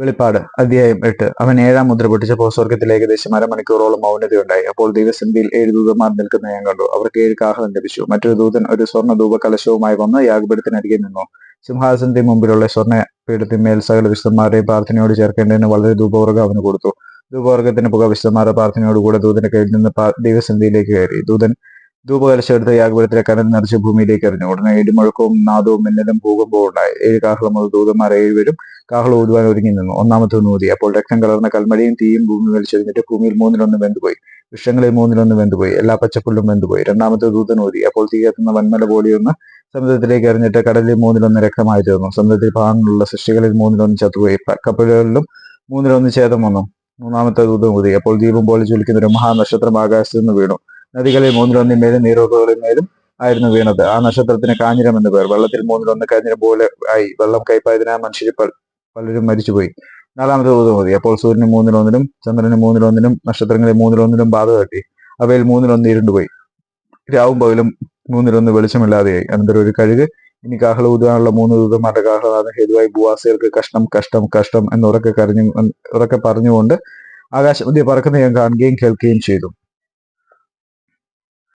വെളിപ്പാട് അധ്യായം എട്ട് അവൻ ഏഴാം മുദ്ര പൊട്ടിച്ചപ്പോൾ സ്വർഗത്തിൽ ഏകദേശം അരമണിക്കൂറോളം മൗനതയുണ്ടായി. അപ്പോൾ ദൈവസന്ധിയിൽ ഏഴ് ദൂതന്മാർ നിൽക്കുന്ന ഞാൻ കണ്ടു. അവർക്ക് ഏഴ് കാഹളം ലഭിച്ചു. മറ്റൊരു ദൂതൻ ഒരു സ്വർണ ധൂപ കലശവുമായി വന്ന് യാഗപീഠത്തിനരികെ നിന്നു. സിംഹാസനത്തിന് മുമ്പിലുള്ള സ്വർണ പീഠത്തിന്മേൽ സകല വിശുദ്ധന്മാരെയും പ്രാർത്ഥനയോട് ചേർക്കേണ്ടതിന് വളരെ ധൂപവർഗം അവന് കൊടുത്തു. ധൂപവർഗത്തിന് പുക വിശുദ്ധന്മാരുടെ പ്രാർത്ഥനയോടുകൂടെ ദൂതന്റെ കയ്യിൽ നിന്ന് ദൈവസന്ധിയിലേക്ക് കയറി. ദൂതൻ ധൂപകലശം എടുത്ത് യാഗപുരത്തിലെ കനൽ നിറച്ച് ഭൂമിയിലേക്ക് എറിഞ്ഞു. ഉടനെ ഇടിമുഴക്കവും നാദവും മിന്നലും ഭൂകമ്പവും ഉണ്ടായി ഏഴ് കാഹളം മുതൽ ദൂതന്മാർ ഏഴുപേരും കാഹളം ഊതുവാൻ ഒരുങ്ങി നിന്നു. ഒന്നാമത്തെ നൂതി. അപ്പോൾ രക്തം കലർന്ന കൽമഴയും തീയും ഭൂമി വലിച്ചെറിഞ്ഞിട്ട് ഭൂമിയിൽ മൂന്നിലൊന്ന് വെന്തുപോയി. വൃക്ഷങ്ങളിൽ മൂന്നിലൊന്ന് വെന്തുപോയി. എല്ലാ പച്ചപ്പുല്ലും വെന്തുപോയി. രണ്ടാമത്തെ ദൂതൻ ഊതി അപ്പോൾ തീ കത്തുന്ന വന്മല പോലെയൊന്ന് സമുദ്രത്തിലേക്ക് എറിഞ്ഞിട്ട് കടലിൽ മൂന്നിലൊന്ന് രക്തമായി തീർന്നു. സമുദ്രത്തിൽ ഭാഗങ്ങളുള്ള സൃഷ്ടികളിൽ മൂന്നിലൊന്ന് ചത്തുപോയി. കപ്പലുകളിലും മൂന്നിലൊന്ന് ഛേദം വന്നു. മൂന്നാമത്തെ ദൂതം ഊതി അപ്പോൾ ദീപം പോലെ ജ്വലിക്കുന്ന ഒരു മഹാനക്ഷത്രം ആകാശത്ത് നിന്ന് വീണു. നദികളിൽ മൂന്നിലൊന്നിന്മേലും മേലും ആയിരുന്നു വീണത്. ആ നക്ഷത്രത്തിന് കാഞ്ഞിരം എന്ന് പേർ. വെള്ളത്തിൽ മൂന്നിലൊന്ന് കാഞ്ഞിരം പോലെ ആയി. വെള്ളം കൈപ്പായതിനാൽ മനുഷ്യർ പലരും മരിച്ചുപോയി. നാലാമത്തെ ദൂതം മതി. അപ്പോൾ സൂര്യന് മൂന്നിലൊന്നിനും ചന്ദ്രന് മൂന്നിലൊന്നിനും നക്ഷത്രങ്ങളിൽ മൂന്നിലൊന്നിനും ബാധ തട്ടി. അവയിൽ മൂന്നിലൊന്ന് ഇരുണ്ടുപോയി. രാവും പകലും മൂന്നിലൊന്ന് വെളിച്ചമില്ലാതെയായി. അനന്തരം ഒരു കഴുക്. ഇനി കാഹള ഊതുവാനുള്ള മൂന്ന് ദൂതന്മാരുടെ കാഹളനാഥം ഹേതുവായി ഭൂവാസികൾക്ക് കഷ്ടം കഷ്ടം കഷ്ടം എന്ന് ഉറക്കെ കരഞ്ഞു ഉറക്കെ പറഞ്ഞുകൊണ്ട് ആകാശമധ്യ പറക്കുന്ന ഞാൻ കാണുകയും കേൾക്കുകയും ചെയ്തു.